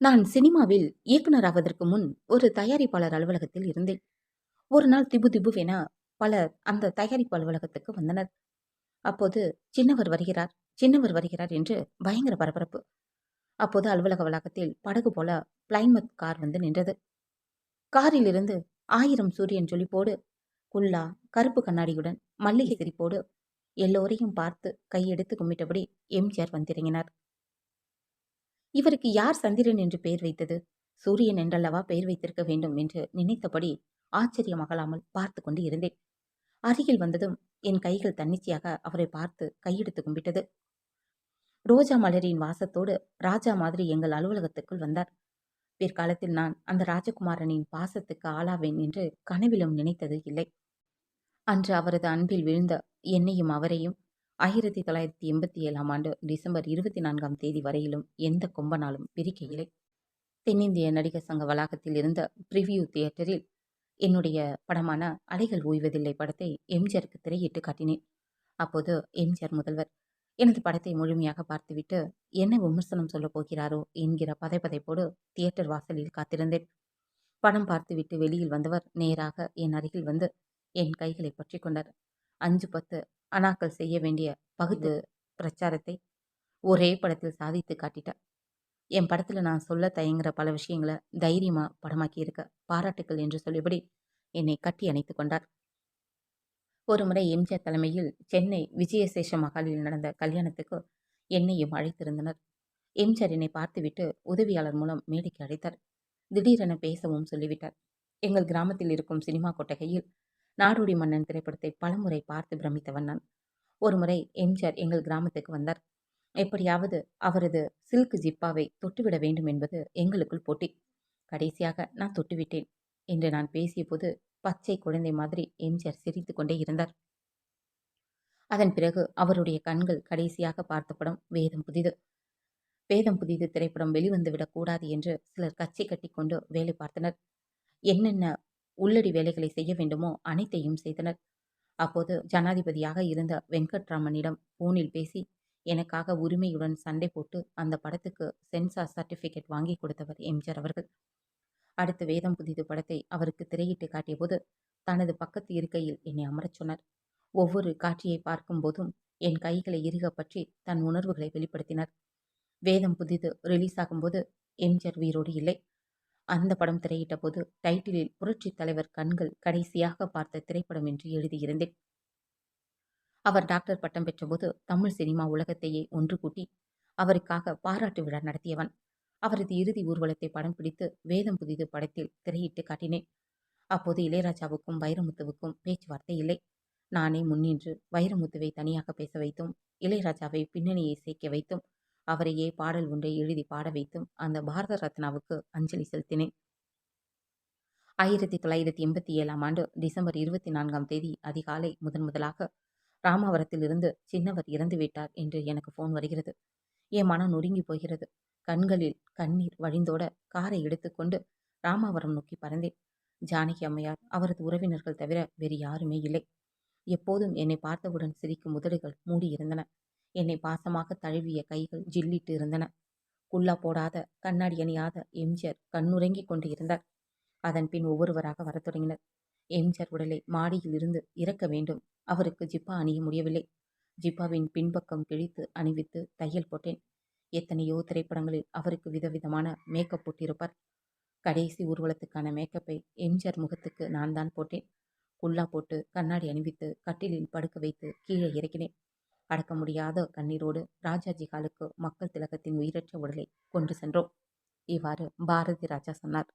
நான் சினிமாவில் இயக்குனராவதற்கு முன் ஒரு தயாரிப்பாளர் அலுவலகத்தில் இருந்தேன். ஒரு நாள் திபு திபுவென பலர் அந்த தயாரிப்பு அலுவலகத்துக்கு வந்தனர். அப்போது சின்னவர் வருகிறார், சின்னவர் வருகிறார் என்று பயங்கர பரபரப்பு. அப்போது அலுவலக வளாகத்தில் படகு போல பிளைமத் கார் வந்து நின்றது. காரிலிருந்து ஆயிரம் சூரியன் ஜொலிப்போடு, குல்லா, கருப்பு கண்ணாடியுடன், மல்லிகை சிரிப்போடு எல்லோரையும் பார்த்து கையெடுத்து கும்பிட்டபடி எம்.ஜி.ஆர். வந்திறங்கினார். இவருக்கு யார் சந்திரன் என்று பெயர் வைத்தது? சூரியன் என்றல்லவா பெயர் வைத்திருக்க வேண்டும் என்று நினைத்தபடி ஆச்சரியமாகலாமல் பார்த்து கொண்டு இருந்தேன். அருகில் வந்ததும் என் கைகள் தன்னிச்சையாக அவரை பார்த்து கையெடுத்து கும்பிட்டது. ரோஜா மலரின் வாசத்தோடு ராஜா மாதிரி எங்கள் அலுவலகத்துக்குள் வந்தார். பிற்காலத்தில் நான் அந்த ராஜகுமாரனின் பாசத்துக்கு ஆளாவேன் என்று கனவிலும் நினைத்தது இல்லை. அன்று அவரது அன்பில் விழுந்த என்னையும் அவரையும் ஆயிரத்தி தொள்ளாயிரத்தி எண்பத்தி ஏழாம் ஆண்டு டிசம்பர் இருபத்தி நான்காம் தேதி வரையிலும் எந்த கொம்பனாலும் பிரிக்க இல்லை. தென்னிந்திய நடிகர் சங்க வளாகத்தில் இருந்த பிரிவியூ தியேட்டரில் என்னுடைய படமான அலைகள் ஓய்வதில்லை படத்தை எம்.ஜி.ஆருக்கு திரையிட்டு காட்டினேன். அப்போது எம்.ஜி.ஆர். முதல்வர் எனது படத்தை முழுமையாக பார்த்துவிட்டு என்ன விமர்சனம் சொல்லப் போகிறாரோ என்கிற பதைப்பதைப்போடு தியேட்டர் வாசலில் காத்திருந்தேன். படம் பார்த்துவிட்டு வெளியில் வந்தவர் நேராக என் அருகில் வந்து என் கைகளை பற்றி கொண்டார். அஞ்சு பத்து அணாக்கள் செய்ய வேண்டிய பகுத்து பிரச்சாரத்தை ஒரே படத்தில் சாதித்து காட்டிட்ட. என் படத்துல நான் சொல்ல தயங்குற பல விஷயங்கள தைரியமா படமாக்கியிருக்க. பாராட்டுக்கள் என்று சொல்லியபடி என்னை கட்டி அணைத்துக் கொண்டார். ஒருமுறை எம்.ஜி.ஆர். தலைமையில் சென்னை விஜயசேஷ மகாலில் நடந்த கல்யாணத்துக்கு என்னையும் அழைத்திருந்தனர். எம்.ஜி.ஆர். என்னை பார்த்துவிட்டு உதவியாளர் மூலம் மேடைக்கு அழைத்தார். திடீரென பேசவும் சொல்லிவிட்டார். எங்கள் கிராமத்தில் இருக்கும் சினிமா கொட்டகையில் நாடோடி மன்னன் திரைப்படத்தை பலமுறை பார்த்து பிரமித்தவன் நான். ஒருமுறை எம்.ஜி.ஆர். எங்கள் கிராமத்துக்கு வந்தார். எப்படியாவது அவரது சில்க் ஜிப்பாவை தொட்டுவிட வேண்டும் என்பது எங்களுக்குள் போட்டி. கடைசியாக நான் தொட்டுவிட்டேன் என்று நான் பேசியபோது பச்சை குழந்தை மாதிரி எம்.ஜி.ஆர். சிரித்து கொண்டே இருந்தார். அதன் பிறகு அவருடைய கண்கள் கடைசியாக பார்த்த படம் வேதம் புதிது. வேதம் புதிது திரைப்படம் வெளிவந்துவிடக் கூடாது என்று சிலர் கச்சை கட்டி கொண்டு வேலை பார்த்தனர். என்னென்ன உள்ளடி வேலைகளை செய்ய வேண்டுமோ அனைத்தையும் செய்தனர். அப்போது ஜனாதிபதியாக இருந்த வெங்கட்ராமனிடம் போனில் பேசி எனக்காக உரிமையுடன் சண்டை போட்டு அந்த படத்துக்கு சென்சார் சர்டிஃபிகேட் வாங்கி கொடுத்தவர் எம்.ஜி.ஆர். அவர்கள். அடுத்து வேதம் புதிது படத்தை அவருக்கு திரையிட்டு காட்டியபோது தனது பக்கத்து இருக்கையில் என்னை அமரச் சொன்னார். ஒவ்வொரு காட்சியை பார்க்கும்போதும் என் கைகளை இறுக பற்றி தன் உணர்வுகளை வெளிப்படுத்தினார். வேதம் புதிது ரிலீஸ் ஆகும்போது எம்.ஜி.ஆர். உயிரோடு இல்லை. அந்த படம் திரையிட்ட போது டைட்டிலில் புரட்சி தலைவர் கண்கள் கடைசியாக பார்த்த திரைப்படம் என்று எழுதியிருந்தேன். அவர் டாக்டர் பட்டம் பெற்றபோது தமிழ் சினிமா உலகத்தையே ஒன்று கூட்டி அவருக்காக பாராட்டு விழா நடத்தியவன். அவரது இறுதி ஊர்வலத்தை படம் பிடித்து வேதம் புதிது படத்தில் திரையிட்டு காட்டினேன். அப்போது இளையராஜாவுக்கும் வைரமுத்துவுக்கும் பேச்சுவார்த்தை இல்லை. நானே முன்னின்று வைரமுத்துவை தனியாக பேச வைத்தும், இளையராஜாவை பின்னணியை சேர்க்க வைத்தும், அவரையே பாடல் ஒன்றை எழுதி பாட வைத்தும் அந்த பாரத ரத்னாவுக்கு அஞ்சலி செலுத்தினேன். ஆயிரத்தி தொள்ளாயிரத்தி எண்பத்தி ஏழாம் ஆண்டு டிசம்பர் இருபத்தி நான்காம் தேதி அதிகாலை முதன் முதலாக ராமாவரத்திலிருந்து சின்னவர் இறந்துவிட்டார் என்று எனக்கு ஃபோன் வருகிறது. என் மனம் நொறுங்கி போகிறது. கண்களில் கண்ணீர் வழிந்தோட காரை எடுத்துக்கொண்டு ராமாவரம் நோக்கி பறந்தேன். ஜானகி அம்மையார், அவரது உறவினர்கள் தவிர வேறு யாருமே இல்லை. எப்போதும் என்னை பார்த்தவுடன் சிரிக்கும் முதடுகள் மூடியிருந்தன. என்னை பாசமாக தழுவிய கைகள் ஜில்லிட்டு இருந்தன. குல்லா போடாத, கண்ணாடி அணியாத எம்.ஜி.ஆர். கண்ணுறங்கிக் கொண்டு இருந்தார். அதன் பின் ஒவ்வொருவராக வரத் தொடங்கினர். எம்.ஜி.ஆர். உடலை மாடியில் இருந்து இறக்க வேண்டும். அவருக்கு ஜிப்பா அணிய முடியவில்லை. ஜிப்பாவின் பின்பக்கம் கிழித்து அணிவித்து தையல் போட்டேன். எத்தனையோ திரைப்படங்களில் அவருக்கு விதவிதமான மேக்கப் போட்டிருப்பார். கடைசி ஊர்வலத்துக்கான மேக்கப்பை எம்.ஜி.ஆர். முகத்துக்கு நான் தான் போட்டேன். குல்லா போட்டு, கண்ணாடி அணிவித்து, கட்டிலில் படுக்க வைத்து கீழே இறக்கினேன். அடக்க முடியாத கண்ணீரோடு ராஜாஜி ஹாலுக்கு மக்கள் திலகத்தின் உயிரற்ற உடலை கொண்டு சென்றோம். இவ்வாறு பாரதி ராஜா சொன்னார்.